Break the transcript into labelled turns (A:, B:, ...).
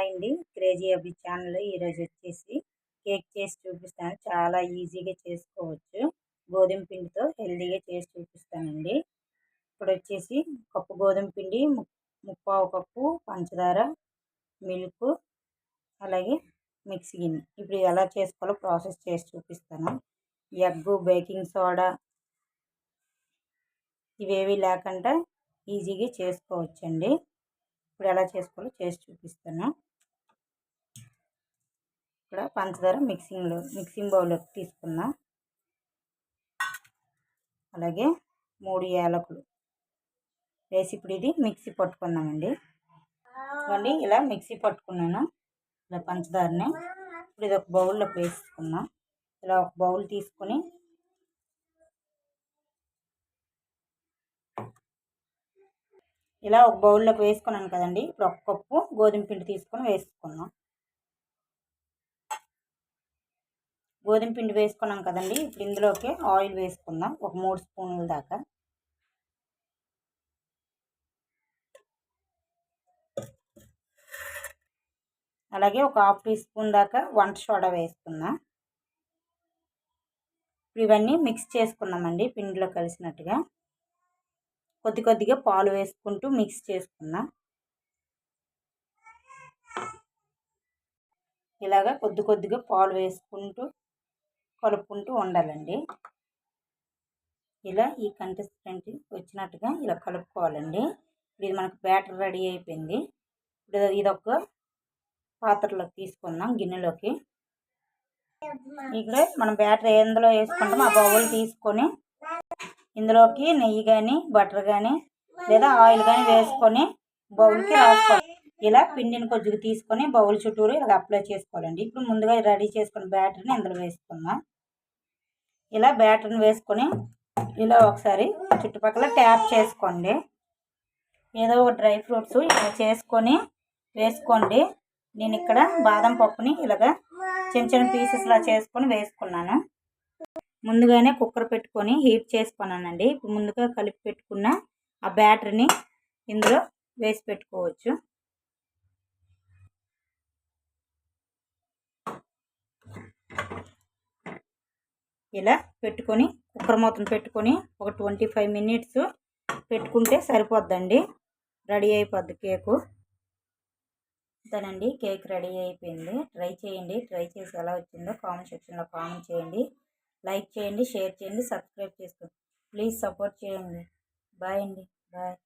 A: Hi అండి. Crazy అబ్బి channel ఈరోజు వచ్చేసి కేక్ చేసి చూపిస్తాను. చాలా ఈజీగా చేసుకోవచ్చు. గోధుమ పిండితో హెల్తీగా చేసి చూపిస్తానండి. ఇప్పుడు వచ్చేసి కప్పు గోధుమ పిండి ముప్పావు కప్పు పంచదార మిల్క్ అలాగే మిక్సీ గిన్నె. ఇప్పుడు ఎలా చేసుకోవాలో ప్రాసెస్ చేసి చూపిస్తాను. ఎగ్ బేకింగ్ సోడా ఇవేవి లేకుండా ఈజీగా చేసుకోవచ్చండి. ఇప్పుడు ఎలా చేసుకోవాలో చేసి చూపిస్తాను. ఇక్కడ పంచదార మిక్సింగ్లో మిక్సింగ్ బౌల్లోకి తీసుకుందాం. అలాగే మూడు యాలకులు. వేసి ఇప్పుడు ఇది మిక్సీ పట్టుకున్నామండి ఇవ్వండి ఇలా మిక్సీ పట్టుకున్నాను. ఇలా పంచదారని. ఇప్పుడు ఇది ఒక బౌల్లోకి వేసుకుందాం. ఇలా ఒక బౌల్ తీసుకొని ఇలా ఒక బౌల్లోకి వేసుకున్నాను కదండి. ఇప్పుడు ఒక కప్పు గోధుమ పిండి తీసుకొని వేసుకున్నాం గోధుమ పిండి వేసుకున్నాం కదండి. ఇప్పుడు ఇందులోకి ఆయిల్ వేసుకుందాం. ఒక మూడు స్పూన్ల దాకా. అలాగే ఒక హాఫ్ టీ స్పూన్ దాకా వంట సోడా వేసుకుందాం. ఇప్పుడు ఇవన్నీ మిక్స్ చేసుకున్నామండి పిండిలో కలిసినట్టుగా. కొద్ది కొద్దిగా పాలు వేసుకుంటూ మిక్స్ చేసుకుందాం. ఇలాగా కొద్ది కొద్దిగా పాలు వేసుకుంటూ కలుపుకుంటూ ఉండాలండి. ఇలా ఈ కన్సిస్టెన్సీ వచ్చినట్టుగా ఇలా కలుపుకోవాలండి. ఇది మనకు బ్యాటర్ రెడీ అయిపోయింది. ఇప్పుడు ఇదొక పాత్రలోకి తీసుకుందాం గిన్నెలోకి. ఇక్కడ మనం బ్యాటర్ ఎందులో వేసుకుంటాం ఆ బౌల్ తీసుకొని ఇందులోకి నెయ్యి కానీ బటర్ కానీ లేదా ఆయిల్ కానీ వేసుకొని బౌల్కి రాసుకోవాలి. ఇలా పిండిని కొద్దిగా తీసుకొని బౌల్ చుట్టూరు ఇలా అప్లై చేసుకోవాలండి. ఇప్పుడు ముందుగా రెడీ చేసుకున్న బ్యాటర్ని ఇందులో వేసుకుందాం. ఇలా బ్యాటర్ని వేసుకొని ఇలా ఒకసారి చుట్టుపక్కల ట్యాప్ చేసుకోండి. ఏదో ఒక డ్రై ఫ్రూట్స్ ఇలా చేసుకొని వేసుకోండి. నేను ఇక్కడ బాదం పప్పుని ఇలాగా చిన్న చిన్న పీసెస్లా చేసుకొని వేసుకున్నాను. ముందుగానే కుక్కర్ పెట్టుకొని హీట్ చేసుకున్నానండి. ఇప్పుడు ముందుగా కలిపి పెట్టుకున్న ఆ బ్యాటరీని ఇందులో వేసి పెట్టుకోవచ్చు. ఇలా పెట్టుకొని కుక్కర్ మూతను పెట్టుకొని ఒక ట్వంటీ ఫైవ్ మినిట్స్ పెట్టుకుంటే సరిపోద్దండి. రెడీ అయిపోద్ది కేకు. అంతేనండి కేక్ రెడీ అయిపోయింది. ట్రై చేయండి ట్రై చేసి ఎలా వచ్చిందో కామెంట్ సెక్షన్లో కామెంట్ చేయండి. లైక్ చేయండి షేర్ చేయండి సబ్స్క్రైబ్ చేసుకోండి. ప్లీజ్ సపోర్ట్ చేయండి. బాయ్ అండి బాయ్.